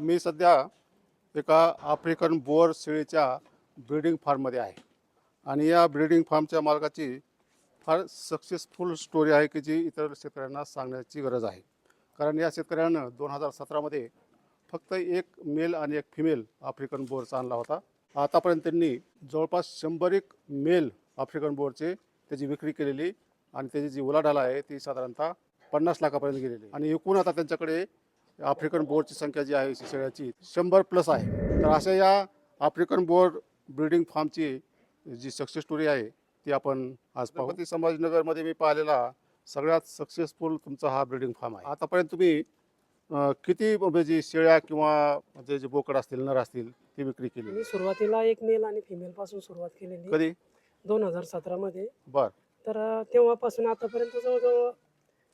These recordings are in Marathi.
मी सध्या एका आफ्रिकन बोअर शेळीच्या ब्रीडिंग फार्ममध्ये आहे. आणि या ब्रीडिंग फार्मच्या मालकाची फार सक्सेसफुल स्टोरी आहे की जी इतर शेतकऱ्यांना सांगण्याची गरज आहे. कारण या शेतकऱ्यानं दोन हजार सतरामध्ये फक्त एक मेल आणि एक फिमेल आफ्रिकन बोअरचा आणला होता. आतापर्यंत त्यांनी जवळपास शंभर एक मेल आफ्रिकन बोअरचे त्याची विक्री केलेली आणि त्याची जी उलाढाल आहे ती साधारणतः पन्नास लाखापर्यंत गेलेली. आणि एकूण आता त्यांच्याकडे आफ्रिकन बोरची संख्या जी आहे शेळ्याची शंभर प्लस आहे. तर अशा या आफ्रिकन बोर ब्रीडिंग फार्मची जी सक्सेस स्टोरी आहे ती आपण आज पाहू. संभाजीनगरमध्ये मी पाहिलेला सगळ्यात सक्सेसफुल तुमचा हा ब्रीडिंग फार्म आहे. आतापर्यंत तुम्ही किती म्हणजे शेळ्या किंवा जे जे बोकड असतील नर असतील ती विक्री केली? मी सुरुवातीला एक मेल आणि फिमेल पासून सुरुवात केलेली. कधी? दोन हजार सतरा मध्ये बर. तर तेव्हापासून आतापर्यंत जवळजवळ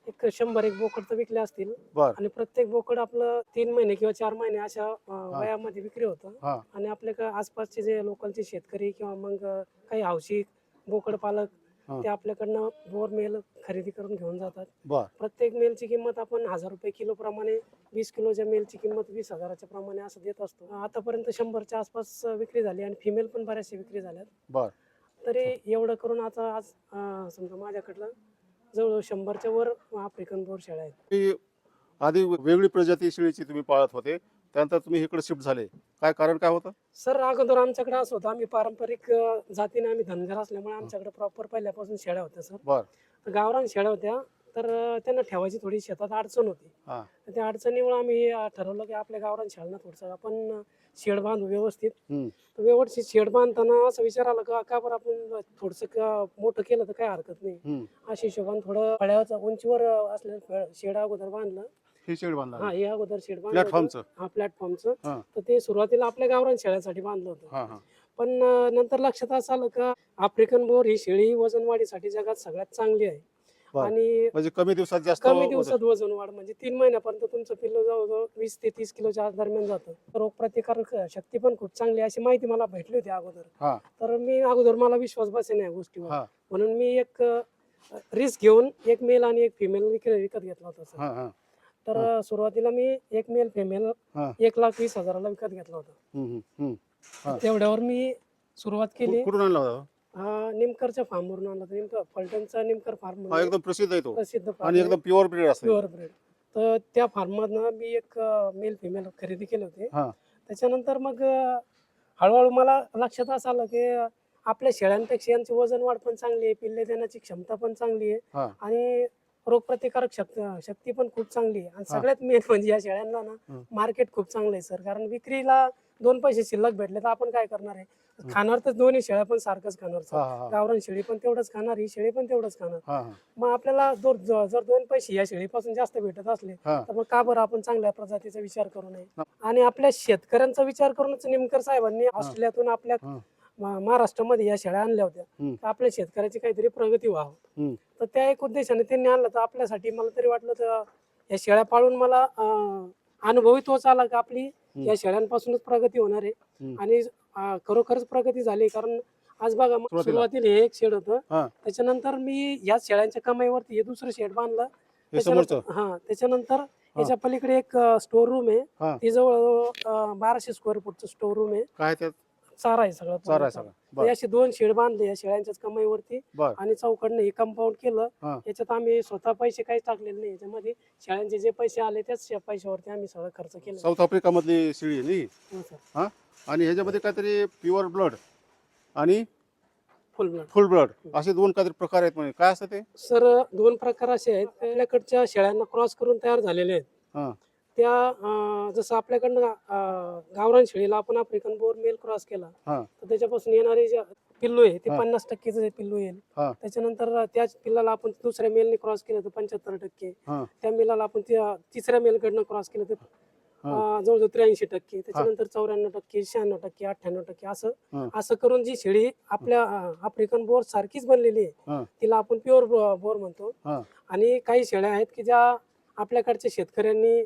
एक शंभर एक बोकड तर विकले असतील. बर. आणि प्रत्येक बोकड आपलं तीन महिने किंवा चार महिने अशा अं, वयामध्ये विक्री होतं. हा. आणि आपल्या आसपासचे जे लोकलचे शेतकरी किंवा मग अं, काही हौशी बोकड पालक हा. ते आपल्याकडनं बोर मेल खरेदी करून घेऊन जातात. बर. प्रत्येक मेलची किंमत आपण हजार रुपये किलो प्रमाणे वीस किलोच्या मेलची किंमत वीस हजाराच्या प्रमाणे असं देत असतो. आतापर्यंत शंभरच्या आसपास विक्री झाली आणि फिमेल पण बऱ्याचशा विक्री झाल्यात. बर. तरी एवढं करून आता आज अं, समजा माझ्याकडलं जवळजवळ शंभरच्या वर आफ्रिकन बोर शेळ्या आहेत. आधी वेगळी प्रजाती शेळीची तुम्ही पाळत होते त्यानंतर तुम्ही इकडे शिफ्ट झाले. काय कारण काय होतं? सर अगोदर आमच्याकडे असं होतं आम्ही पारंपरिक अं, जातीने आम्ही धनगर असल्यामुळे आमच्याकडे प्रॉपर पहिल्यापासून शेळ्या होत्या सर. बर. तर गावरान शेळ्या होत्या तर त्यांना ठेवायची थोडी शेतात अडचण होती. हा. तर त्या अडचणीमुळे आम्ही अं, ठरवलं की आपल्या गावरान शेळ्यांना थोडंसं आपण शेड बांधू व्यवस्थित. हम्म. तर व्यवस्थित शेड बांधताना असं विचार आला का का बरं आपण थोडंसं का मोठं केलं तर काय हरकत नाही. हम्म. अशा हिशोबाने थोडं फळ्याचं उंचीवर असलेलं शेड अगोदर बांधलं. ही शेड बांधला हा हे अगोदर शेड बांधलं होतं. प्लॅटफॉर्मचं हा प्लॅटफॉर्मचं हा. तर ते सुरुवातीला आपल्या गावरान शेळ्यासाठी बांधलं होतं. हा हा. पण अं, नंतर लक्षात असं आलं का आफ्रिकन बोर ही शेळी वजन वाढीसाठी जगात सगळ्यात चांगली आहे. आणि म्हणजे कमी दिवसात जास्त कमी दिवसात वजन. वाढ. म्हणजे तीन महिन्यापर्यंत तुमचं पिल्लू जवळजवळ वीस ते तीस किलोच्या दरम्यान जातं. रोगप्रतिकारक शक्ती पण खूप चांगली अशी माहिती मला भेटली होती अगोदर. तर मी अगोदर मला विश्वास बसे नाही या गोष्टीवर. म्हणून मी एक रिस्क घेऊन एक मेल आणि एक फिमेल विकत घेतला होता हा हा. तर सुरुवातीला मी एक मेल फिमेल एक लाख वीस हजाराला विकत घेतला होता. तेवढ्यावर मी सुरुवात केली. कुठून आणला होता? हा निमकरच्या फार्मवरून आणला होता. नेमकं फलटणचा निमकर फार्म हा एकदम प्रसिद्ध आहे तो. प्रसिद्ध आणि फार्म एकदम प्युअर ब्रीड असतो. प्युअर ब्रेड तर त्या फार्ममधनं मी एक मेल फिमेल खरेदी केले होते. हा. त्याच्यानंतर मग अं, हळूहळू मला लक्षात असं आलं की अं, आपल्या शेळ्यांपेक्षा यांची वजन वाढ पण चांगली आहे पिल्ले देण्याची क्षमता पण चांगली आहे हा. आणि रोगप्रतिकारक शक्ती शक्ती पण खूप चांगली आहे. आणि हा. सगळ्यात मेन म्हणजे या शेळ्यांना ना. मार्केट खूप चांगलं आहे सर कारण विक्रीला दोन पैसे शिल्लक भेटले तर आपण काय करणार आहे. खाणार तर दोन्ही शेळ्या पण सारखंच खाणार गावरान शेळी पण तेवढंच खाणार ही शेळी पण तेवढंच खाणार. मग आपल्याला जर दोन पैसे या शेळीपासून जास्त भेटत असले तर मग का बरं आपण चांगल्या प्रजातीचा विचार करू नये. आणि आपल्या शेतकऱ्यांचा विचार करूनच निमकर साहेबांनी ऑस्ट्रेलियातून आपल्या महाराष्ट्रामध्ये या शेळ्या आणल्या होत्या. आपल्या शेतकऱ्याची काहीतरी प्रगती व्हावं. तर त्या एक उद्देशाने त्यांनी आणलं. तर आपल्यासाठी मला तरी वाटलं तर या शेळ्या पाळून मला अं, अनुभवही तोच आला की आपली या शेळ्यांपासूनच प्रगती होणार आहे. आणि अं, खरोखरच प्रगती झाली. कारण आज बघा मग सुरुवातीला. सुरुवातीला हे एक शेड होतं. हा. त्याच्यानंतर मी या शेळ्यांच्या कमाईवरती हे दुसरं शेड बांधलं. हे समोरचं. त्याच्यानंतर हा. त्याच्यानंतर याच्या पलीकडे एक स्टोर रूम आहे. हा. ती जवळ बाराशे स्क्वेअर फूटचं स्टोर रूम आहे. काय त्यात? चारा आहे सगळं चारा आहे. सगळा. बर. असे दोन शेड बांधले या शेळ्यांच्याच कमाईवरती. बर. आणि चौकडनं हे कंपाऊंड केलं. हा. याच्यात आम्ही स्वतः पैसे काहीच टाकलेले नाही. याच्यामध्ये शेळ्यांचे जे पैसे आले त्याच शे- पैशावरती आम्ही सगळं खर्च केला. साऊथ आफ्रिका मधली शेळी आहे नाही हो? हा आणि ह्याच्यामध्ये काहीतरी प्युअर ब्लड आणि फुल ब्लड फुल ब्लड असे दोन काहीतरी प्रकार आहेत म्हणजे काय असतं ते? सर दोन प्रकार असे आहेत. आपल्याकडच्या शेळ्यांना क्रॉस करून तयार झालेले आहेत. हा. त्या जसं आपल्याकडनं गावरान शेळीला आपण आफ्रिकन बोर मेल क्रॉस केला हा तर त्याच्यापासून येणारे जे पिल्लू आहे ते हा. पन्नास टक्केच पिल्लू येईल हा. त्याच्यानंतर त्याच पिल्लाला आपण दुसऱ्या मेलने क्रॉस केलं तर पंच्याहत्तर टक्के हा त्या मेलाला आपण त्या तिसऱ्या मेलकडनं क्रॉस केलं तर हा. अं, जवळजवळ त्र्याऐंशी टक्के त्याच्यानंतर चौऱ्याण्णव टक्के शहाण्णव टक्के अठ्ठ्याण्णव टक्के असं. असं करून जी शेळी आपल्या अं, आफ्रिकन बोर सारखीच बनलेली हा. आहे तिला आपण प्युअर बोर म्हणतो हा आणि काही शेळ्या आहेत की ज्या आपल्याकडच्या शेतकऱ्यांनी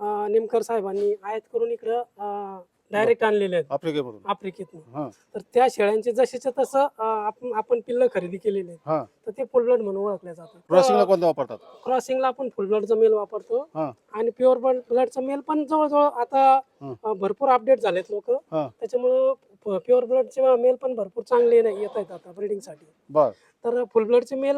अं, निमकर साहेबांनी आयात करून इकडं डायरेक्ट आणलेले आहेत. आफ्रिकेमधून. आफ्रिकेतून. हा. तर त्या शेळ्यांचे जसेच्या तसं अं, आपण आपण पिल्ल खरेदी केलेले आहेत. हा. तर ते फुल ब्लड म्हणून ओळखले क्रॉसिंगला जातात कोणता वापरतात? क्रॉसिंगला आपण फुल ब्लडचा मेल वापरतो. हा. आणि प्युअर ब्लडचा मेल पण जवळजवळ आता हं. अं, भरपूर अपडेट झालेत लोक. हा. त्याच्यामुळं प्युअर ब्लडचे मेल पण भरपूर चांगले नाही येत आहेत आता ब्रिडिंगसाठी बर. तर फुल ब्लडचे मेल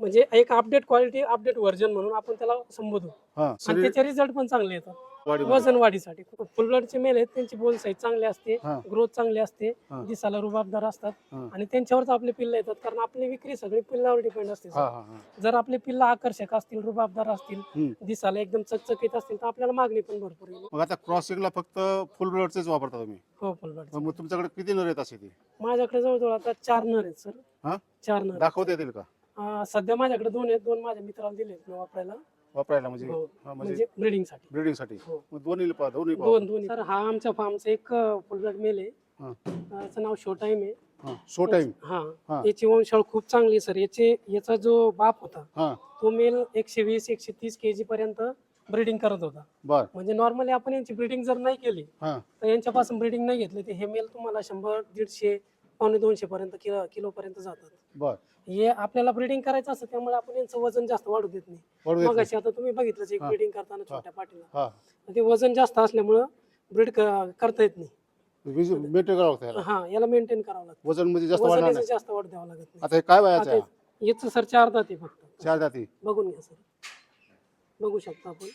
म्हणजे एक अपडेट क्वालिटी अपडेट व्हर्जन म्हणून आपण त्याला संबोधू. हा आणि त्याचे रिझल्ट पण चांगले येतात. वाढीमध्ये. वजन वाढीसाठी. फुल ब्लडचे मेल आहेत त्यांची बोन साईज चांगली असते हा. ग्रोथ चांगली असते हा. दिसाला रुबाबदार असतात. हा. आणि त्यांच्यावरच आपले पिल्ल येतात कारण आपली विक्री सगळी पिल्लावर डिपेंड असते. हा हा हा. जर आपले पिल्ल आकर्षक असतील रुबाबदार असतील हम्म. दिसाला एकदम चकचकीत असतील तर आपल्याला मागणी पण भरपूर येईल. मग आता क्रॉसिंगला फक्त फुल ब्लडचेच वापरता तुम्ही? हो फुल ब्लड मग तुमच्याकडे किती नर येत असे ते? माझ्याकडे जवळजवळ आता चार नर आहेत सर. हा? चार नर दाखवता येतील का? अं, सध्या माझ्याकडे दोन आहेत दोन माझ्या मित्राला दिले आहेत वापरायला. वापरायला म्हणजे हो. हा, म्हणजे म्हणजे ब्रिडिंगसाठी ब्रिडिंगसाठी हो. मग दोन्ही पा दोन्ही पाहा. दोन दोन सर हा आमच्या फार्मचा एक फुल ब्लड मेल आहे. हा. अं, याचं नाव शो टाइम आहे. हा शो टाइम हा. हा. याची वंशावळ खूप चांगली आहे सर. याचे याचा जो बाप होता हा. तो मेल एकशे वीस एकशे तीस के जी पर्यंत ब्रिडिंग करत होता. बर. म्हणजे नॉर्मली आपण यांची ब्रिडिंग जर नाही केली हा. तर यांच्यापासून ब्रिडिंग नाही घेतली तर हे मेल तुम्हाला शंभर दीडशे पावणे दोनशे पर्यंत किलो किलो पर्यंत जातात. बर. हे आपल्याला ब्रिडिंग करायचं असतं त्यामुळे आपण यांचं वजन जास्त वाढू देत नाही. वाढू देत मग नाही. आता तुम्ही बघितलंच एक हा. ब्रिडिंग करताना छोट्या पाटीला हा. ते वजन जास्त असल्यामुळं ब्रीड करता येत नाही. मेंटेन करावं लागतं हा याला मेंटेन करावं लागतं. वजन म्हणजे जास्त वजन वाढणार याचं नाही. जास्त वाढ द्यावं लागत नाही. आता हे काय वयाचं आता याचं सर चार दात आहे फक्त. चार जाती बघून घ्या सर बघू शकता आपण.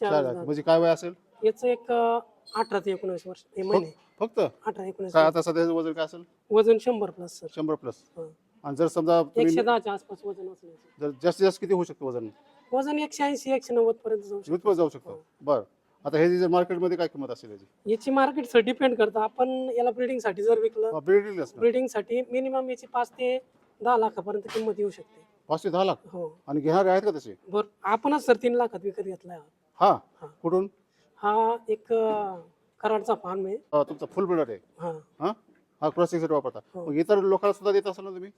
चार चार जाती दात. म्हणजे काय वय असेल? याचं एक अं, अठरा ते एकोणीस वर्ष हे महिने. फक्त? अठरा एकोणीस काय वर्ष. आता सध्याचं वजन काय असेल? वजन शंभर प्लस सर शंभर प्लस हा. आणि जर समजा तुम्ही एकशे दहाच्या आसपास वजन असलं. जर जास्तीत जास्त किती होऊ शकतं वजन? वजन एकशे ऐंशी एकशे नव्वद पर्यंत जाऊ शकतं. जाऊ शकतं. बरं. आता हे जे मार्केटमध्ये काय किंमत असेल याची? याची मार्केट डिपेंड करतं. आपण याला ब्रिडिंगसाठी जर विकलं ब्रिडिंग असणार. ब्रिडिंगसाठी मिनिमम याची पाच ते दहा लाखापर्यंत किंमत येऊ शकते. पाच ते दहा लाख? हो. आणि घेणारे आहेत का तसे? बर आपणच सर तीन लाखात विकत घेतलाय. हा. हा. हा. कुठून? हा एक अं, कराडचा फार्म आहे. तुमचा फुल ब्रिडर आहे. हा. हा? हा क्रॉसिंगसाठी वापरता. हो. मग इतर लोकांना सुद्धा देत असाल ना तुम्ही?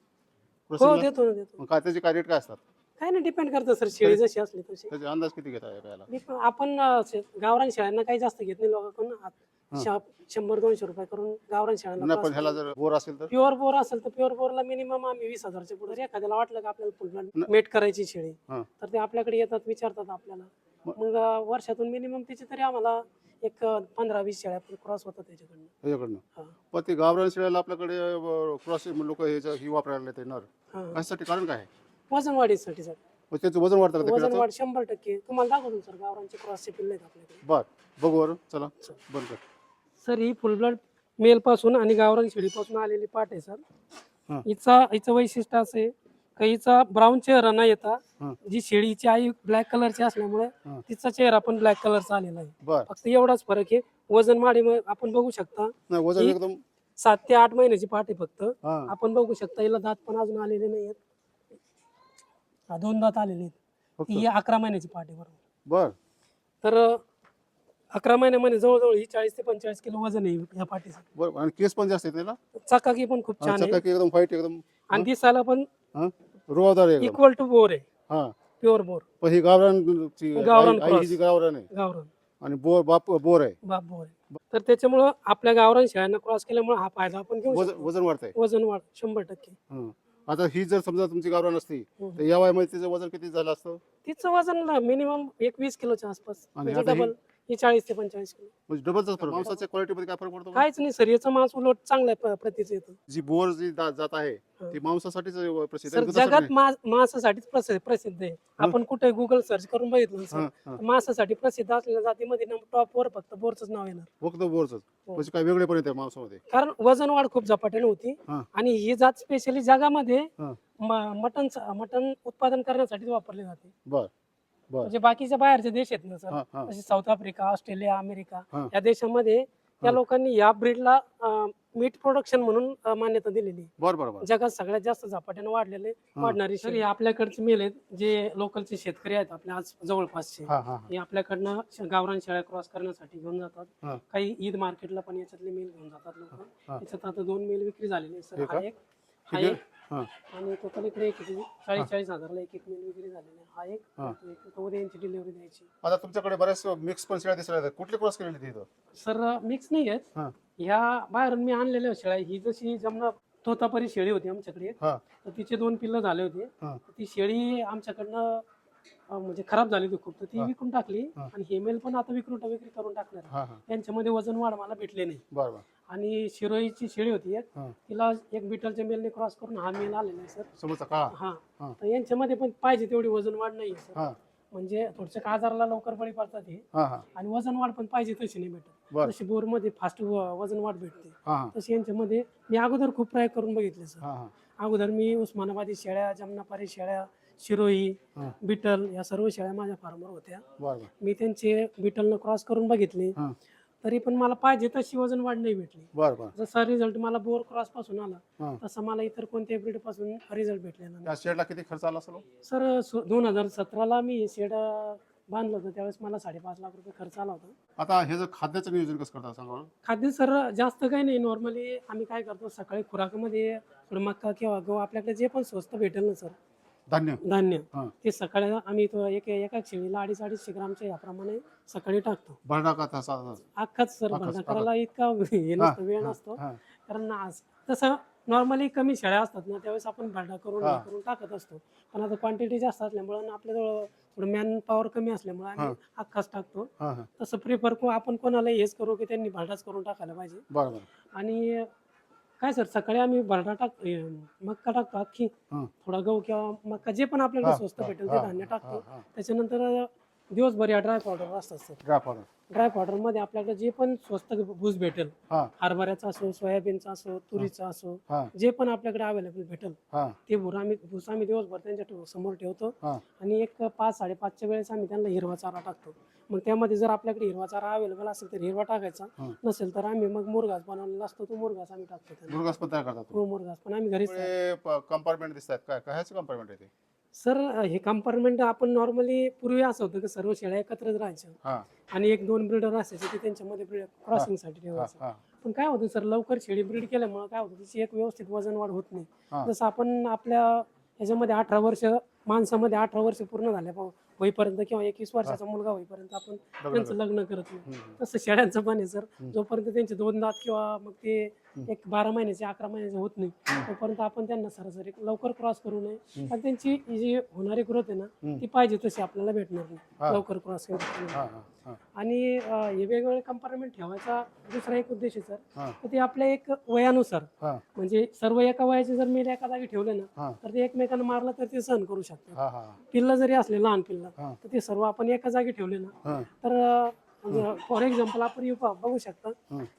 हो Crossing ला? देतो ना देतो. मग काय त्याचे काय रेट काय असतात? काय नाही डिपेंड करतं सर शेळी जशी असली तशी. त्याचे अंदाज किती घेता याला? मी पण- आपण अं, शे- गावरान शेळ्यांना काही जास्त घेत नाही लोकांकडून आत- शा- शंभर दोनशे रुपये करून गावरान नाही पण ह्याला शेळ्यांना जर बोर असेल तर? प्युअर बोर असेल तर प्युअर बोरला मिनिमम आम्ही वीस हजारच्या पुढे जर एखाद्याला वाटलं का आपल्याला फुल मेट करायची शेळी हा. तर ते आपल्याकडे येतात विचारतात आपल्याला. मग- मग अं, वर्षातून मिनिमम त्याची तरी आम्हाला एक पंधरा वीस शेळ्या क्रॉस होतात त्याच्याकडनं. त्याच्याकडनं. हा. पण ते गावरान शेळ्याला आपल्याकडे क्रॉसिंग लोक हे वापरायला ते नर. हा. कशासाठी कारण काय? आहे? वजन वाढीसाठी सर. मग त्याचं वजन वाढतं का वजन? वाढ शंभर टक्के. तुम्हाला दाखवतो सर गावरांचे क्रॉसचे पिल्ले आहेत आपल्याकडे. बर. बघू बरं. चला. बंद कर. सर ही फुल ब्लड मेल पासून आणि गावरान शेळीपासून आलेली पाट आहे हा. सर हिचा हिचं वैशिष्ट्य असं आहे का हिचा ब्राऊन चेहरा न येता. जी शेळीची आई ब्लॅक कलरची असल्यामुळे. तिचा चेहरा पण ब्लॅक कलरचा आलेला आहे. फक्त एवढाच फरक आहे. वजन वाढीमुळे आपण बघू शकता नाही वजन एकदम सात ते आठ महिन्याची पाट आहे फक्त. आपण बघू शकता हिला दात पण अजून आलेले नाही आहेत. दोन दात आलेले आहेत. ही अकरा महिन्याची पाट आहे बरोबर. बर. तर अकरा महिन्यामध्ये जवळजवळ ही चाळीस ते पंचेचाळीस किलो वजन आहे या पाठीचं बर आणि केस पण जास्त त्याला? चकाकी पण खूप छान आहे. चकाकी एकदम व्हाईट एकदम आणि दिसायला पण हा? रुवादार आहे एकदम. इक्वल टू बोर आहे. हा. प्युअर बोर पण ही गावरान गावरान आई- आई ही cross. जी गावरान आहे. गावरान. आणि बोर बाप बोर आहे. बाप बोर आहे. तर त्याच्यामुळं आपल्या गावरान शेळ्यांना क्रॉस केल्यामुळे हा फायदा आपण घेऊ वजन शकतो. वजन वाढतंय. वजन वाढ शंभर टक्के. हं. आता ही जर समजा तुमची गावरान असती हम्म. तर या वयामध्ये तिचं वजन किती झालं असतं? तिचं वजन मिनिमम एक वीस किलोच्या आसपास. आणि म्हणजे आता ही- डबल ही चाळीस ते पंचेचाळीस किलो म्हणजे डबलचाच फरक मांसाच्या क्वालिटीमध्ये काय फरक पडतो? काहीच नाही सर याचं मांस उलट चांगल्या प- प्रतीचं येतं जी बोर जी जा- जात आहे. ती मांसासाठीच प्रसिद्ध सर आहे, दुधासाठी जगात नाही. मांस मांसासाठीच प्रसिद्ध प्रसिद्ध आहे आपण कुठे गुगल सर्च करून बघितलं हं, हं. मांसासाठी प्रसिद्ध असलेल्या जातीमध्ये टॉप वर फक्त बोरच नाव येणार फक्त बोरच हो. म्हणजे काय वेगळे पण येते मांसामध्ये कारण वजन वाढ खूप झपाट्याने होती हा. आणि ही जात स्पेशली जगामध्ये हा. मटन मटन उत्पादन करण्यासाठी वापरली जाते बर म्हणजे बाकीच्या बाहेरचे देश आहेत ना सर हा हा जसे साऊथ आफ्रिका ऑस्ट्रेलिया अमेरिका हा. या देशामध्ये हा. या लोकांनी या ब्रीडला मीट प्रोडक्शन म्हणून अं, मान्यता दिलेली आहे. बर बर बर जगात सगळ्यात जास्त झपाट्याने वाढलेले हा. वाढणारी शेळी आपल्याकडचे मेल आहेत जे लोकलचे शेतकरी आहेत आपल्या आज जवळपासचे हा हा हे आपल्याकडनं श- गावरान शेळ्या क्रॉस करण्यासाठी घेऊन हा. जातात काही ईद मार्केटला पण याच्यातले मेल घेऊन जातात लोक हा. याच्यात आता दोन मेल विक्री झालेले आहेत. हे सर का? हा एक किती आहे. हां. आणि तो पलीकडे एक चाळीस चाळीस हजारला एक एक मेल विक्री झालेला आहे. हा एक हां. तो एक तो उद्या यांची डिलिव्हरी द्यायची. आता तुमच्याकडे बऱ्याच मिक्स पण शेळ्या दिसल्या आहेत. कुठली क्रॉस केलेली तिथं सर मिक्स नाही आहेत. हां. ह्या बाहेरून मी आणलेल्या शेळ्या ही जशी जमना तोतापरी शेळी होती आमच्याकडे. हां. तर तिचे दोन पिल्लं झाले होते. हां. तर ती शेळी आमच्याकडनं अं, म्हणजे खराब झाली होती खूप. तर ती हा. विकून टाकली हा. आणि हे मेल पण आता विक्री विक्री करून टाकणार आहे. हां हां. यांच्यामध्ये वजन वाढ मला भेटले नाही. बरं बरं आणि शिरोईची शेळी होती एक. हां. तिला एक बिटलच्या मेलने क्रॉस करून हा मेल आलेला आहे सर समोरचा काळा. हा. हां. तर यांच्यामध्ये पण पाहिजे तेवढी वजन वाढ नाही सर हां. म्हणजे थोडच्या आजाराला लवकर बळी पडतात हे. हां हां. आणि वजन वाढ पण पाहिजे तशी नाही भेटत. बरं. जशी बोरमध्ये फास्ट वजन वाढ भेटते हां हां. तशी यांच्यामध्ये मी अगोदर खूप प्रयोग करून बघितले सर हां हां. अगोदर मी उस्मानाबादी शेळ्या जमनापारी शेळ्या शिरोई हां. बिटल या सर्व शेळ्या माझ्या फार्मवर होत्या. बरं बरं. मी त्यांचे बिटलनं क्रॉस करून बघितले. हां. तरी पण मला पाहिजे तशी वजन वाढ नाही भेटली. बरं बरं. जसा रिझल्ट मला बोर क्रॉसपासून आला हां. तसा मला इतर कोणत्याही ब्रीडपासून रिझल्ट भेटलेला नाही. त्या शेडला किती खर्च आला असेल हो? सर सो- दोन हजार सतराला मी शेड अं, बांधलं होतं. त्यावेळेस मला साडेपाच लाख रुपये खर्च आला होता. आता हे जर खाद्याचं नियोजन कसं करता सांगा बरं? खाद्य सर जास्त काही नाही. नॉर्मली आम्ही काय करतो सकाळी खुराकामध्ये थोडं मक्का किंवा गहू आपल्याकडे जे पण स्वस्त भेटेल ना सर धान्य. धान्य. हां. ते सकाळी आम्ही तो एक एका शेळीला अडीच अडीचशे ग्रामच्या याप्रमाणे सकाळी टाकतो. भरडा का तसा अख्खाच सर अख्खाच, भरणा अख्खा. करायला इतका हे नसतो वेळ नसतो. हां. कारण आज तसं नॉर्मली कमी शेळ्या असतात ना त्यावेळेस आपण भरडा करून हां. हे करून टाकत असतो. पण आता क्वांटिटी जास्त असल्यामुळं आणि आपल्याजवळ थोडं मॅन पॉवर कमी असल्यामुळे आम्ही. अख्खाच टाकतो. हां हां. तसं प्रिफर आपण कोणाला हेच करू की त्यांनी भरडाच करून टाकायला पाहिजे. बरं बरं आणि काय सर सकाळी आम्ही भरडा टाक हे, मक्का टाकतो अख्खी हां थोडा गहू किंवा मक्का जे पण आपल्याला हां, स्वस्त हां, भेटेल ते हां, धान्य हां, टाकतो हां. त्याच्यानंतर दिवसभर या ड्राय पावडर असतात सर. ड्राय पावडर ड्रायमध्ये आपल्याकडे जे पण स्वस्त भूस भेटेल हां. हरभऱ्याचा असो सोयाबीनचा असो तुरीचा असो हां. जे पण आपल्याकडे अवेलेबल भेटेल हां. ते भूर आम्ही भूस आम्ही दिवसभर त्यांच्या ठेव- समोर ठेवतो. हां. आणि एक पाच साडेपाचच्या वेळेस आम्ही त्यांना हिरवा चारा टाकतो. मग त्यामध्ये जर आपल्याकडे हिरवा चारा अवेलेबल असेल तर हिरवा टाकायचा. हां. नसेल तर आम्ही मग मुरघास बनवलेला असतो तो मुरघास आम्ही टाकतो त्यांना. मुरगास पण तयार करतात हो मुरघास पण आम्ही घरीच तयार- कंपार्टमेंट दिसत आहेत काय कायचं कंपार्टमेंट आहे ते? सर हे कंपार्टमेंट आपण नॉर्मली पूर्वी असं होतं की सर्व शेळ्या एकत्रच राहायच्या. हां. आणि एक दोन ब्रीडर असायचे ते त्यांच्यामध्ये क्रॉसिंगसाठी हां ठेवायचं. हां पण काय होतं सर लवकर शेळी ब्रीड केल्यामुळे काय होतं तिची एक व्यवस्थित वजन वाढ होत हां. नाही जसं आपण आपल्या ह्याच्यामध्ये अठरा वर्ष माणसामध्ये अठरा वर्ष पूर्ण झाल्या. होईपर्यंत किंवा एकवीस वर्षाचा मुलगा होईपर्यंत आपण त्यांचं. लग्न करत नाही. तसं शेळ्यांचं पण आहे सर. जोपर्यंत त्यांचे दोन दात किंवा मग ते. एक बारा महिन्याचे अकरा महिन्याचे होत नाही. तोपर्यंत आपण त्यांना सरासरी लवकर क्रॉस करू नये. आणि त्यांची जी होणारी ग्रोथ आहे ना. ती पाहिजे तशी आपल्याला भेटणार. नाही लवकर क्रॉस करू आणि हे वेगवेगळे कंपार्टमेंट ठेवायचा दुसरा एक उद्देश आहे सर. तर ते आपल्या एक वयानुसार. म्हणजे सर्व एका वयाचे जर मेल एका जागी ठेवले ना तर ते एकमेकांना मारलं तर ते सहन करू शकतात. पिल्लं जरी असले लहान पिल्लं तर ते सर्व आपण एका जागी ठेवले ना तर फॉर एक्झाम्पल आपण येऊ पहा- बघू शकता.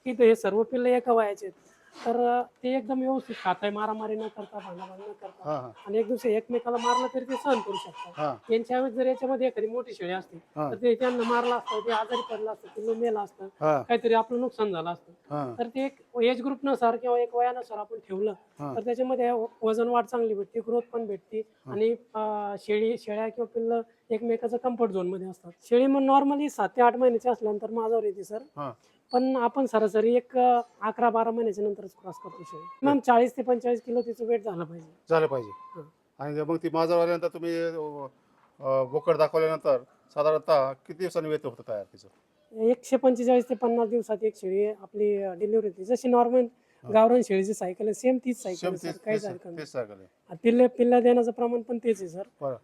की ते सर्व पिल्लं एका वयाचे आहेत. तर ते एकदम व्यवस्थित खाताय मारामारी न करता भांडाभांड न करता. हां हां. आणि एक दुसरे एकमेकाला मारलं तरी ते सहन करू शकतात. हां. त्यांच्यावेळेस जर याच्यामध्ये एखादी मोठी शेळी असते हां. तर ते त्यांना मारलं असतं ते आजारी पडलं असतं पिल्लं मेलं असतं. हां. काहीतरी आपलं नुकसान झालं असतं. हां. तर ते एक एज ग्रुपनुसार किंवा एक वयानुसार आपण ठेवलं हां. तर त्याच्यामध्ये वजन वाढ चांगली भेटते ग्रोथ पण भेटते. आणि अं, शेळी शेळ्या किंवा पिल्लं एकमेकाचं कम्फर्ट झोनमध्ये असतात. शेळी मग नॉर्मली सात ते आठ महिन्याची असल्यानंतर माझ्यावर येते सर हां. पण आपण सरासरी एक अकरा बारा महिन्याच्या नंतरच क्रॉस करतो शेळी मग चाळीस ते पंचेचाळीस किलो तिचं वेट झालं पाहिजे. झालं पाहिजे. हां. आणि मग ती माझं आल्यानंतर तुम्ही अं, बोकड दाखवल्यानंतर साधारणतः किती दिवसांनी येतं होतं तयार तिचं? एकशे पंचेचाळीस ते पन्नास दिवसात एक शेळी आपली डिलिव्हरी होती. जशी नॉर्मल गावरान शेळीची सायकल आहे सेम तीच सायकल सेम आहे तेच सर काहीच तेच हरकत नाही. तेच सांगायला आहे. पिल्ले पिल्ला देण्याचं प्रमाण पण तेच आहे सर बरं.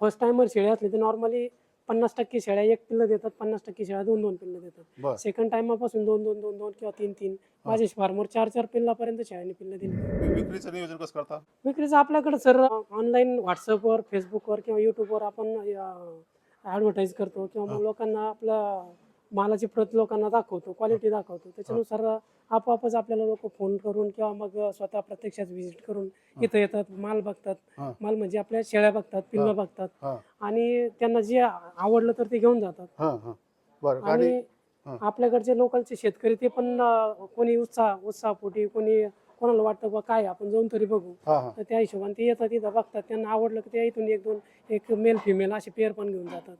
फर्स्ट टाइमर शेळ्या असली तर नॉर्मली पन्नास टक्के शेळ्या एक पिल्लं देतात पन्नास टक्के शेळ्या दोन दोन पिल्लं देतात. सेकंड टाइमापासून दोन दोन दोन दोन किंवा तीन तीन. माझ्या फार्मवर चार चार पिल्लापर्यंत शेळ्यांनी पिल्लं दिली. वि- विक्रीचं नियोजन कसं करता? विक्रीचं आपल्याकडे सर ऑनलाईन व्हॉट्सअपवर फेसबुकवर किंवा युट्यूबवर आपण ॲडव्हर्टाईज करतो किंवा मग लोकांना आपलं मालाची प्रत लोकांना दाखवतो क्वालिटी दाखवतो. त्याच्यानुसार आपोआपच आपल्याला लोक फोन करून किंवा मग स्वतः प्रत्यक्षात व्हिजिट करून इथं येतात माल बघतात. माल म्हणजे आपल्या शेळ्या बघतात पिल्लं. बघतात. आणि त्यांना जे आवडलं तर ते घेऊन जातात. आणि. आपल्याकडचे लोकलचे शेतकरी ते पण कोणी उत्साह उत्साहपोटी कोणी कोणाला वाटतं बा काय आपण जाऊन तरी बघू. तर त्या हिशोबाने ते येतात तिथं बघतात. त्यांना आवडलं की ते इथून एक दोन एक मेल फिमेल असे पेअर पण घेऊन जातात.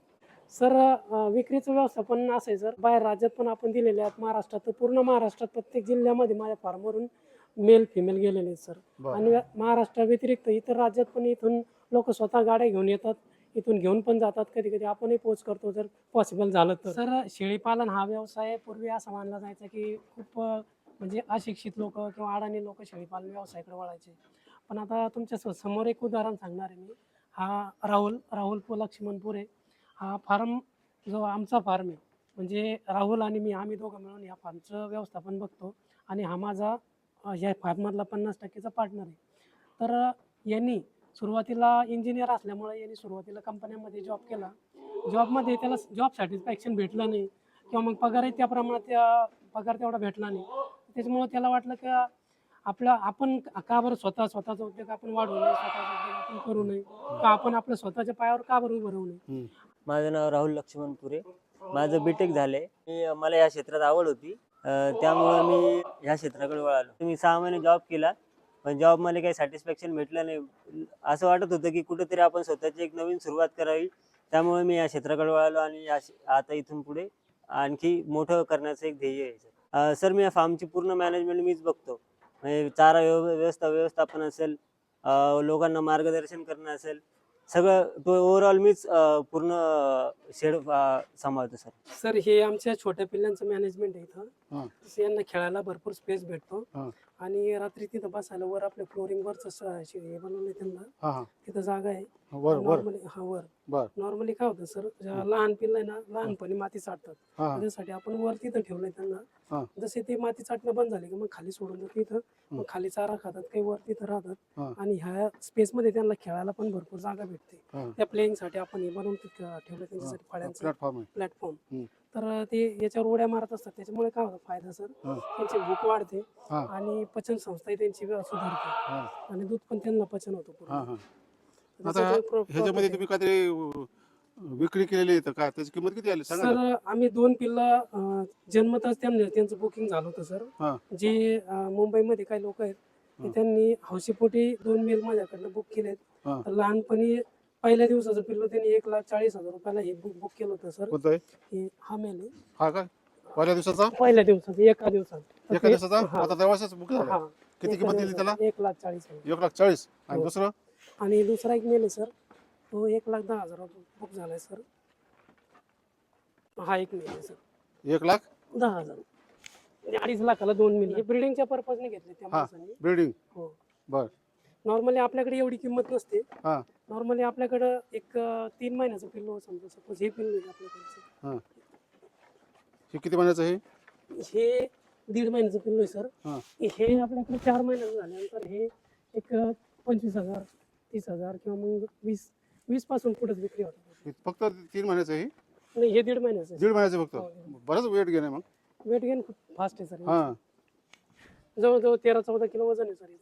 सर विक्रीचं व्यवस्थापन असं आहे सर. बाहेर राज्यात पण आपण दिलेले आहेत. महाराष्ट्रात तर पूर्ण महाराष्ट्रात प्रत्येक जिल्ह्यामध्ये माझ्या फार्मवरून मेल फिमेल गेलेले आहेत सर. आणि महाराष्ट्रा व्यतिरिक्त इतर राज्यात पण इथून लोक स्वतः गाड्या घेऊन येतात. इथून घेऊन पण जातात. कधी कधी आपणही पोच करतो जर पॉसिबल झालं तर. सर शेळीपालन हा व्यवसाय पूर्वी असा मानला जायचा की खूप म्हणजे अशिक्षित लोक किंवा अडाणी लोक शेळीपालन व्यवसायाकडे वळायचे. पण आता तुमच्या स- समोर एक उदाहरण सांगणार आहे मी. हा राहुल राहुल पो लक्ष्मण पुरे हा फार्म जो आमचा फार्म आहे म्हणजे राहुल आणि मी आम्ही दोघं मिळून या फार्मचं व्यवस्थापन बघतो. आणि हा माझा या फार्ममधला पन्नास टक्केचा पार्टनर आहे. तर यांनी सुरुवातीला इंजिनियर असल्यामुळे यांनी सुरुवातीला कंपन्यांमध्ये जॉब केला. जॉबमध्ये त्याला जॉब सॅटिस्फॅक्शन भेटलं नाही. किंवा मग पगारही त्या प्रमाणात त्या पगार तेवढा भेटला नाही. त्याच्यामुळे त्याला वाटलं की आपला आपण का बरं स्वतः स्वतःचा उद्योग आपण वाढवू नये स्वतःचा उद्योग आपण करू नये? का आपण आपल्या स्वतःच्या पायावर का बरं उभं राहू नये? माझं नाव राहुल लक्ष्मण पुरे. माझं बीटेक झालंय. मी मला या क्षेत्रात आवड होती. त्यामुळं मी ह्या क्षेत्राकडे वळालो. मी सहा महिने जॉब केला पण जॉब मला काही सॅटिस्फॅक्शन भेटलं नाही. असं वाटत होतं की कुठेतरी आपण स्वतःची एक नवीन सुरुवात करावी. त्यामुळे मी या क्षेत्राकडे वळालो आणि या आता इथून पुढे आणखी मोठं करण्याचं एक ध्येय आहे. सर सर मी या फार्मची पूर्ण मॅनेजमेंट मीच बघतो. म्हणजे चारा व्यव व्यवस्था व्यवस्थापन असेल लोकांना मार्गदर्शन करणं असेल सगळं तो ओव्हरऑल मीच अं, पूर्ण शेड सांभाळतो सर सर हे आमच्या छोट्या पिल्लांचं मॅनेजमेंट आहे इथं हां. तसं यांना खेळायला भरपूर स्पेस भेटतो हां. आणि रात्री तिथं बसायला वर आपल्या फ्लोरिंग वरच हे बनवलंय त्यांना. हा हा. तिथं जागा आहे. वर वर. नॉर्मली हा वर. बर. नॉर्मली काय होतं सर लहान पिल्लं आहे ना लहानपणी माती चाटतात. हा हा. त्यासाठी आपण वर तिथं ठेवलंय हा. त्यांना जसे ते माती चाटणं बंद झाले की मग खाली सोडून देतो तिथं मग खाली चारा खातात काही वर तिथं हा. राहतात आणि ह्या स्पेस मध्ये त्यांना खेळायला पण भरपूर जागा भेटते. हा. त्या प्लेइंगसाठी आपण हे बनवून तिथं ठेवलं त्यांच्यासाठी फळ्यांचं. प्लॅटफॉर्म आहे. प्लॅटफॉर्म हम्म. तर ते याच्यावर उड्या मारत असतात त्याच्यामुळे काय होतं फायदा सर. त्यांची भूक वाढते हा आणि पचन संस्थाही त्यांची सुधारते हा आणि दूध पण त्यांना पचन होतं पूर्ण. हा हा त्याचा आता जो pro- ह्याच्यामध्ये profit तुम्ही काहीतरी अं, विक्री केलेली आहे तर काय त्याची किंमत किती आली आहे. सांगा ना. सर आम्ही दोन पिल्लं अं, जन्मताच त्यांनी त्यांचं बुकिंग झालं होतं सर हा जे अं, मुंबईमध्ये काही लोक आहेत ते हा. त्यांनी हौशीपोटी दोन मेल माझ्याकडनं बुक केलेत हा. तर लहानपणी पहिल्या दिवसाचं पिल्लू त्यांनी एक लाख चाळीस हजार रुपयाला हे बुक बुक केलं होतं सर कोणतं आहे? हे हा मेल हा काय? पहिल्या दिवसाचा? पहिल्या दिवसाचं एका दिवसात एका दिवसाचा? हा. आता तेव्हाच बुक झाला. हा. किती किंमत दिली त्याला? एक लाख चाळीस हजार. एक लाख चाळीस. आणि हो. दुसरं? आणि दुसरा एक मेल आहे सर तो एक लाख दहा हजार बुक झालाय सर हा एक मेल आहे सर एक लाख? दहा हजार. म्हणजे अडीच लाखाला दोन मिल हे ब्रिडिंगच्या पर्पजने घेतले त्या हा. माणसांनी. बिल्डिंग हो. बर. नॉर्मली आपल्याकडे एवढी किंमत नसते. हा. नॉर्मली आपल्याकडं एक अं, तीन महिन्याचं पिल्लू समजा. सपोज हे पिल्लू आहे आपल्याकडचं. हा. हे किती महिन्याचं आहे? हे दीड महिन्याचं पिल्लू आहे सर हा. हे आपल्याकडे चार महिन्याचं झाल्यानंतर हे एक अं, पंचवीस हजार तीस हजार किंवा मग वीस वीसपासून पुढेच विक्री होते. हे फक्त तीन महिन्याचं आहे? हे? नाही हे दीड महिन्याचं दीड महिन्याचं हो, फक्त बरंच वेट घेणे मग. वेट गेन खूप फास्ट आहे सर हा. जवळजवळ तेरा चौदा किलो वजन आहे सर